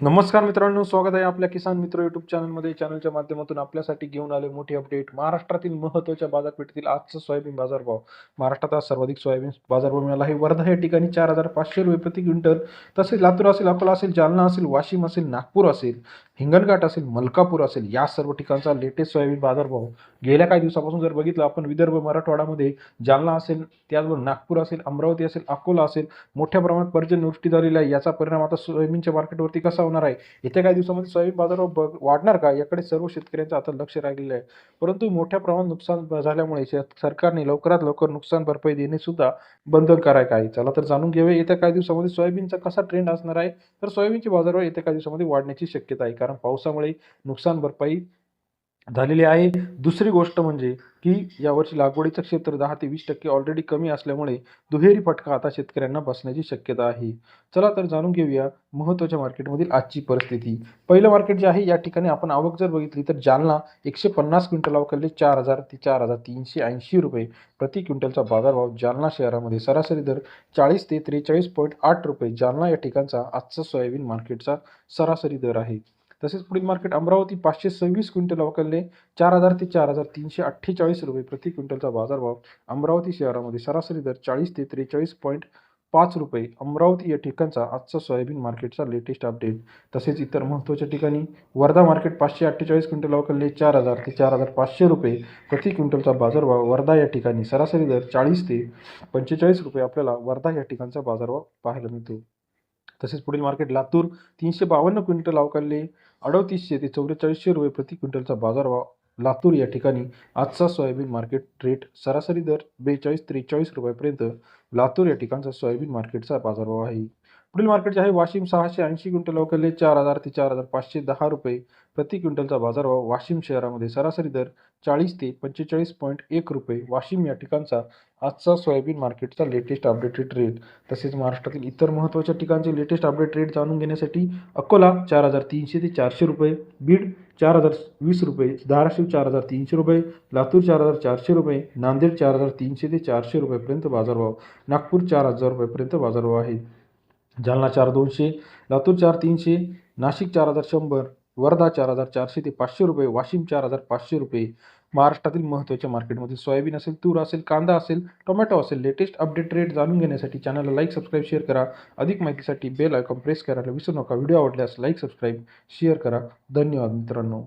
नमस्कार मित्रांनो स्वागत आहे आपल्या किसान मित्र युट्यूब चॅनलमध्ये चॅनलच्या माध्यमातून आपल्यासाठी घेऊन आले मोठी अपडेट महाराष्ट्रातील महत्त्वाच्या बाजारपेठेतील आजचा सोयाबीन बाजारभाव. महाराष्ट्रात आज सर्वाधिक सोयाबीन बाजारभाव मिळाला आहे. वर्धा या ठिकाणी चार हजार पाचशे रुपये प्रति क्विंटल. तसेच लातूर असेल अकोला असेल जालना असेल वाशिम असेल नागपूर असेल हिंगणघाट असेल मलकापूर असेल या सर्व ठिकाणचा लेटेस्ट सोयाबीन बाजारभाव. गेल्या काही दिवसापासून जर बघितलं आपण विदर्भ मराठवाड्यामध्ये जालना असेल त्याचबरोबर नागपूर असेल अमरावती असेल अकोला असेल मोठ्या प्रमाणात पर्जन्यवृष्टी झालेली आहे. याचा परिणाम आता सोयाबीनच्या मार्केटवरती कसा होणार आहे. येत्या काही दिवसामध्ये सोयाबीन बाजारावर बघ वाढणार का? याकडे सर्व शेतकऱ्यांचं आता लक्ष राहिलेलं आहे. परंतु मोठ्या प्रमाणात नुकसान झाल्यामुळे शेत सरकारने लवकरात लवकर नुकसान भरपाई देणे सुद्धा बंधनकारक आहे. चला तर जाणून घेऊया येत्या काही दिवसामध्ये सोयाबीनचा कसा ट्रेंड असणार आहे? तर सोयाबीनचे बाजारवर येत्या काही दिवसामध्ये वाढण्याची शक्यता आहे. कारण पावसामुळे नुकसान भरपाई झालेली आहे. दुसरी गोष्ट म्हणजे की यावर्षी लागवडीचं क्षेत्र दहा ते वीस टक्के ऑलरेडी कमी असल्यामुळे दुहेरी फटका आता शेतकऱ्यांना बसण्याची शक्यता आहे. चला तर जाणून घेऊया महत्त्वाच्या मार्केटमधील आजची परिस्थिती. पहिलं मार्केट जे आहे या ठिकाणी आपण आवक जर बघितली तर जालना एकशे पन्नास क्विंटल अवकाळले चार हजार ते चार हजार तीनशे ऐंशी रुपये प्रति क्विंटलचा बाजारभाव जालना शहरामध्ये सरासरी दर चाळीस ते त्रेचाळीस पॉईंट आठ रुपये. जालना या ठिकाणचा आजचा सोयाबीन मार्केटचा सरासरी दर आहे. तसेच पुढील मार्केट अमरावती पाचशे सव्वीस क्विंटल अवकाळले चार हजार ते चार हजार तीनशे अठ्ठेचाळीस रुपये प्रति क्विंटलचा बाजारभाव. अमरावती शहरामध्ये सरासरी दर चाळीस ते त्रेचाळीस पॉईंट पाच रुपये. अमरावती या ठिकाणचा आजचा सोयाबीन मार्केटचा लेटेस्ट अपडेट तसेच इतर महत्त्वाच्या ठिकाणी वर्धा मार्केट पाचशे अठ्ठेचाळीस क्विंटल अवकाळले चार हजार ते चार हजार पाचशे रुपये प्रति क्विंटलचा बाजारभाव. वर्धा या ठिकाणी सरासरी दर चाळीस ते पंचेचाळीस रुपये आपल्याला वर्धा या ठिकाणचा बाजारभाव पाहायला मिळतो. तसेच पुढील मार्केट लातूर तीनशे बावन्न क्विंटल अवकाळले अडतीसशे ते चौवेचाळीसशे रुपये प्रति क्विंटलचा बाजारभाव लातूर या ठिकाणी आजचा सोयाबीन मार्केट रेट सरासरी दर बेचाळीस त्रेचाळीस रुपयापर्यंत लातूर या ठिकाणचा सोयाबीन मार्केटचा बाजारभाव आहे. पुढील मार्केट जे आहे वाशिम सहाशे ऐंशी क्विंटल अवकाळले चार हजार ते चार हजार पाचशे दहा रुपये. प्रति क्विंटलचा बाजारभाव वाशिम शहरामध्ये सरासरी दर चाळीस ते पंचेचाळीस पॉईंट एक रुपये. वाशिम या ठिकाणचा आजचा सोयाबीन मार्केटचा लेटेस्ट अपडेटेड रेट तसेच महाराष्ट्रातील इतर महत्त्वाच्या ठिकाणचे लेटेस्ट अपडेट रेट जाणून घेण्यासाठी अकोला चार हजार तीनशे ते चारशे रुपये बीड चार हजार वीस रुपये धाराशिव चार हजार तीनशे रुपये लातूर चार हजार चारशे रुपये नांदेड चार हजार तीनशे ते चारशे रुपयेपर्यंत बाजारभाव नागपूर चार हजार रुपयेपर्यंत बाजारभाव आहे. जालना चार दोनशे लातूर चार तीनशे नाशिक चार हजार शंभर वर्धा चार हजार चारशे ते पाचशे रुपये वाशिम चार हजार पाचशे रुपये. महाराष्ट्रातील महत्त्वाच्या मार्केटमध्ये सोयाबीन असेल तूर असेल कांदा असेल टोमॅटो असेल लेटेस्ट अपडेट रेट जाणून घेण्यासाठी चॅनलला लाईक सबस्क्राईब शेअर करा. अधिक माहितीसाठी बेल आयकॉन प्रेस करायला विसरू नका. व्हिडिओ आवडल्यास लाईक सबस्क्राईब शेअर करा. धन्यवाद मित्रांनो.